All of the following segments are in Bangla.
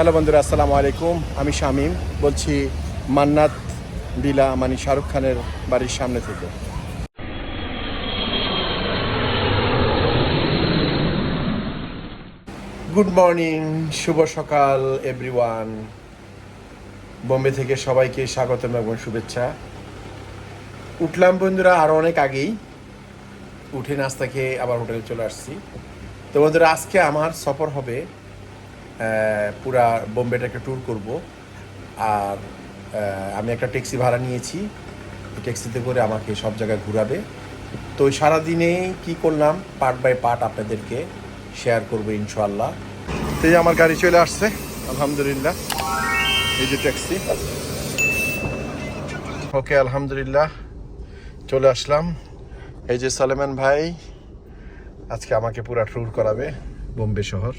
হ্যালো বন্ধুরা, আসসালামু আলাইকুম। আমি শামীম, বলছি মান্নাত বিলা মানে শাহরুখ খানের বাড়ির সামনে থেকে। গুড মর্নিং শুভ সকাল এভরিওয়ান বোম্বে থেকে সবাইকে স্বাগতম এবং শুভেচ্ছা। উঠলাম বন্ধুরা আরও অনেক আগেই। উঠে নাস্তা খেয়ে আবার হোটেলে চলে আসছি। তো বন্ধুরা, আজকে আমার সফর হবে পুরা বোম্বেটাকে ট্যুর করব। আর আমি একটা ট্যাক্সি ভাড়া নিয়েছি। ট্যাক্সিতে করে আমাকে সব জায়গায় ঘোরাবে। তো ওই সারাদিনে কি করলাম পার্ট বাই পার্ট আপনাদেরকে শেয়ার করব ইনশাল্লাহ তো আমার গাড়ি চলে আসছে, আলহামদুলিল্লাহ। এই যে ট্যাক্সি ওকে আলহামদুলিল্লাহ। চলে আসলাম। এই যে সালেমান ভাই, আজকে আমাকে পুরা ট্যুর করাবে বোম্বে শহর।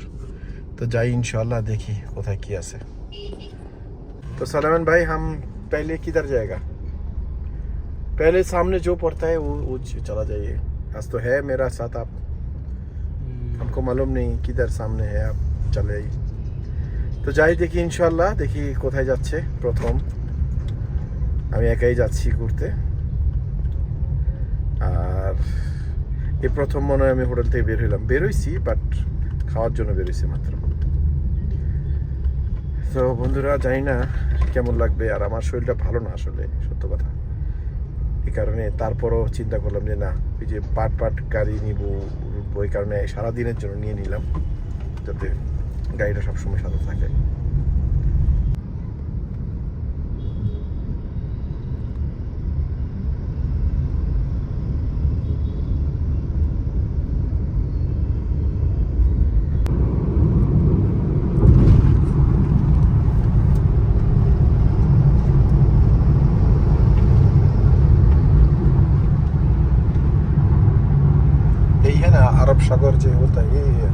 তো যাই ইনশাল্লাহ দেখি কোথায় কি আছে। তো সালামান ভাই হাম পেলে কিধার জায়গা পেলে সামনে যে পড়তা ও চলা যাই আজ তো হ্যাঁ মেরা সাথ আপ। মালুম নেই কিধার সামনে হ্যাঁ চলে যাই তো যাই দেখি ইনশাল্লাহ দেখি কোথায় যাচ্ছে প্রথম। আমি একাই যাচ্ছি ঘুরতে। আর এই প্রথম মনে হয় আমি হোটেল থেকে বের হইলাম। বেরোইছি বাট খাওয়ার জন্য বেরোইছি মাত্র। তো বন্ধুরা, জানি না কেমন লাগবে, আর আমার শরীরটা ভালো না আসলে, সত্য কথা। এই কারণে তারপরও চিন্তা করলাম যে, না ওই যে পাট পাট গাড়ি নিব, ওই কারণে সারাদিনের জন্য নিয়ে নিলাম, যাতে গাড়িটা সবসময় সাথে থাকে। अरब सागर जो होता है यही है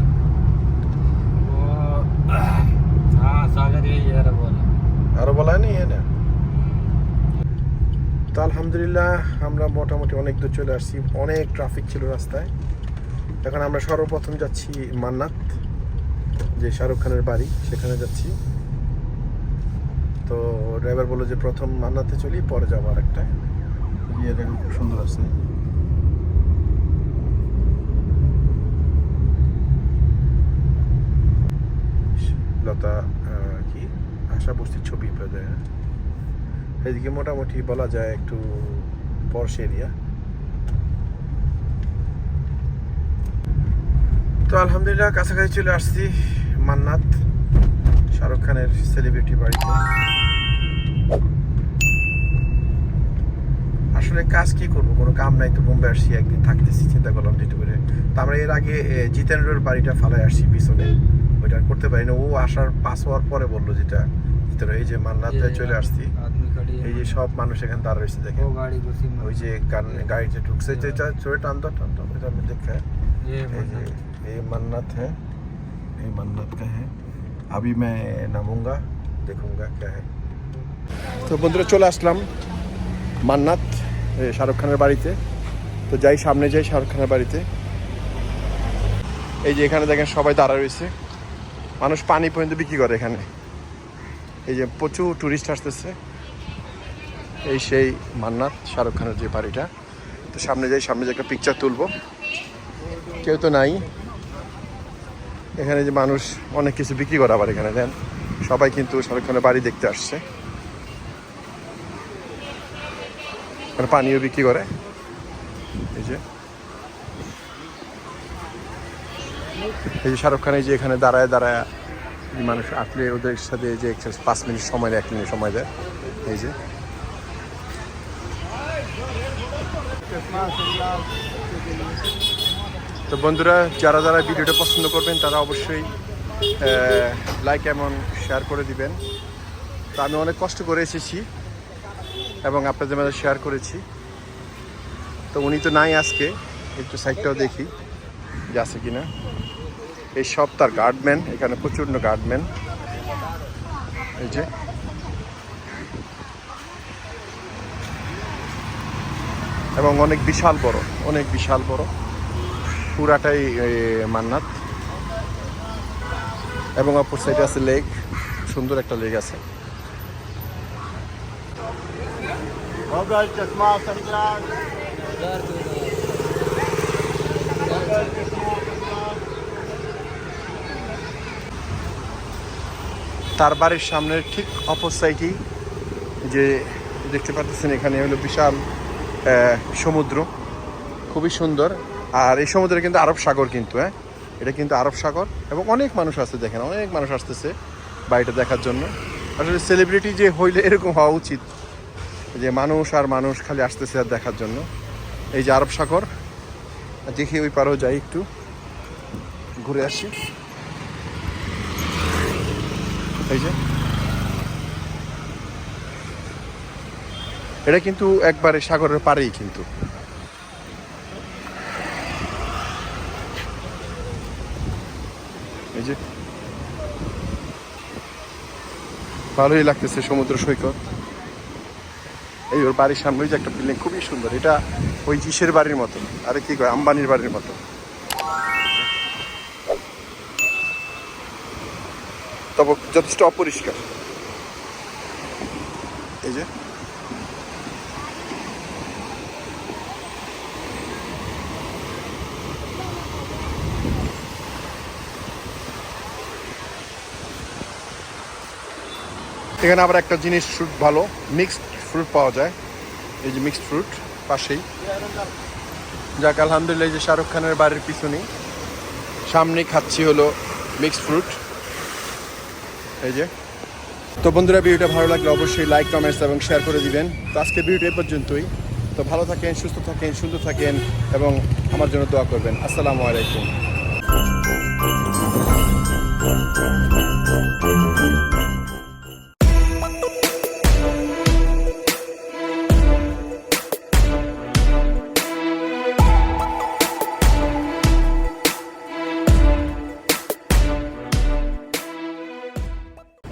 वो हाँ सागर यही है बोला আরো বলা নেই হ্যাঁ না তো আলহামদুলিল্লাহ আমরা মোটামুটি অনেক দূর চলে আসছি অনেক ট্রাফিক ছিল রাস্তায় এখন আমরা সর্বপ্রথম যাচ্ছি মান্নাত যে শাহরুখ খানের বাড়ি সেখানে যাচ্ছি তো ড্রাইভার বললো যে প্রথম মান্নাতে চলি পরে যাবো আর একটা বিয়েটা খুব সুন্দর আছে লতা কি? আশা বস্তির ছবি হ্যাঁ? এদিকে মোটামুটি বলা যায় একটু পর্শ এরিয়া তো আলহামদুলিল্লাহ, কাছাকাছি চলে আসছি মান্নাত শাহরুখ খানের সেলিব্রিটি বাড়িতে। আসলে কাজ কি করব? কোনো কাম নাই তো বোম্বে আসছি, একদিন থাকতেছি, চিন্তা করলাম যেটু করে তো আমরা এর আগে জিতেন্দ্রর বাড়িটা ফালাই আসছি পিছনে। ওইটা আর করতে পারি না ও আসার পাস হওয়ার পরে বললো যেটা জিতেন্দ্র এই যে মান্নাতে চলে আসছি आदमी खड़ी है এই যে সব মানুষ এখানে দাঁড়া রয়েছে দেখেন वो गाड़ी घुसी मत। ওই যে গান গাড়িতে ঢুকছে যেটা চলে টানতো টানতো এটা আমি দেখে ये এই যে ये मन्नत है ये मन्नत का है अभी मैं नामूंगा देखूंगा क्या है তো বন্ধুরা চলে আসলাম মান্নাত এ, শাহরুখ খানের বাড়িতে তো যাই সামনে যাই শাহরুখ খানের বাড়িতে এই যে এখানে দেখেন সবাই দাঁড়া রয়েছে মানুষ পানি পর্যন্ত বিক্রি করে এখানে। এই যে প্রচুর টুরিস্ট আসতেছে। এই সেই মান্নাত, শাহরুখ খানের যে বাড়িটা। তো সামনে যাই, সামনে যে একটা পিকচার তুলবো। কেউ তো নাই। এখানে যে মানুষ অনেক কিছু বিক্রি করে আবার এখানে, দেন। সবাই কিন্তু শাহরুখ খানের বাড়ি দেখতে আসছে। এখানে পানিও বিক্রি করে। এই যে। এই যে শাহরুখ খান এই যে এখানে দাঁড়ায় দাঁড়ায় মানুষ আসলে ওদের সাথে যে পাঁচ মিনিট সময় দেয়, এক মিনিট সময় দেয়। এই যে। তো বন্ধুরা, যারা যারা ভিডিওটা পছন্দ করবেন, তারা অবশ্যই লাইক এবং শেয়ার করে দিবেন। তো আমি অনেক কষ্ট করে এসেছি এবং আপনাদের মাঝে শেয়ার করেছি। তো উনি তো নাই আজকে, একটু সাইডটাও দেখি, যে আছে কিনা। এই সব তার গার্ডম্যান, এখানে প্রচণ্ড গার্ডম্যান। এই যে। এবং অনেক বিশাল বড়, অনেক বিশাল বড়। পুরাটাই মান্নাত। এবং অপর সাইডে আছে লেক, সুন্দর একটা লেক আছে। চশমা তার বাড়ির সামনের ঠিক অপর যে দেখতে পাচ্ছেন এখানে হলো বিশাল সমুদ্র। খুবই সুন্দর। আর এই সমুদ্রে কিন্তু আরব সাগর কিন্তু হ্যাঁ? এটা কিন্তু আরব সাগর এবং অনেক মানুষ আসছে দেখেন, অনেক মানুষ আসতেছে বাড়িটা দেখার জন্য। আসলে সেলিব্রিটি যে হইলে এরকম হওয়া উচিত, যে মানুষ আর মানুষ খালি আসতেছে আর দেখার জন্য। এই যে আরব সাগর, দেখি ওই পারেও যাই একটু, ঘুরে আসি। এই যে। এটা কিন্তু একবারে সাগরের পাড়েই কিন্তু। এই যে। ভালোই লাগতেছে সমুদ্র সৈকত। এই ওর বাড়ির সামনে যে একটা বিল্ডিং খুবই সুন্দর। এটা ওই ইসের বাড়ির মতো। আরে কি কয়, আম্বানির বাড়ির মতো। তবে যথেষ্ট অপরিষ্কার। এই যে। এখানে আবার একটা জিনিস ফ্রুট ভালো মিক্সড ফ্রুট পাওয়া যায়। এই যে মিক্সড ফ্রুট পাশেই। যাক, আলহামদুলিল্লাহ যে শাহরুখ খানের বাড়ির পিছনেই। সামনেই খাচ্ছি হলো মিক্সড ফ্রুট এই যে। তো বন্ধুরা, ভিডিওটা ভালো লাগলে অবশ্যই লাইক কমেন্টস এবং শেয়ার করে দিবেন। তো আজকে ভিডিও এ পর্যন্তই। তো ভালো থাকেন, সুস্থ থাকেন, সুন্দর থাকেন এবং আমার জন্য দোয়া করবেন। আসসালামু আলাইকুম।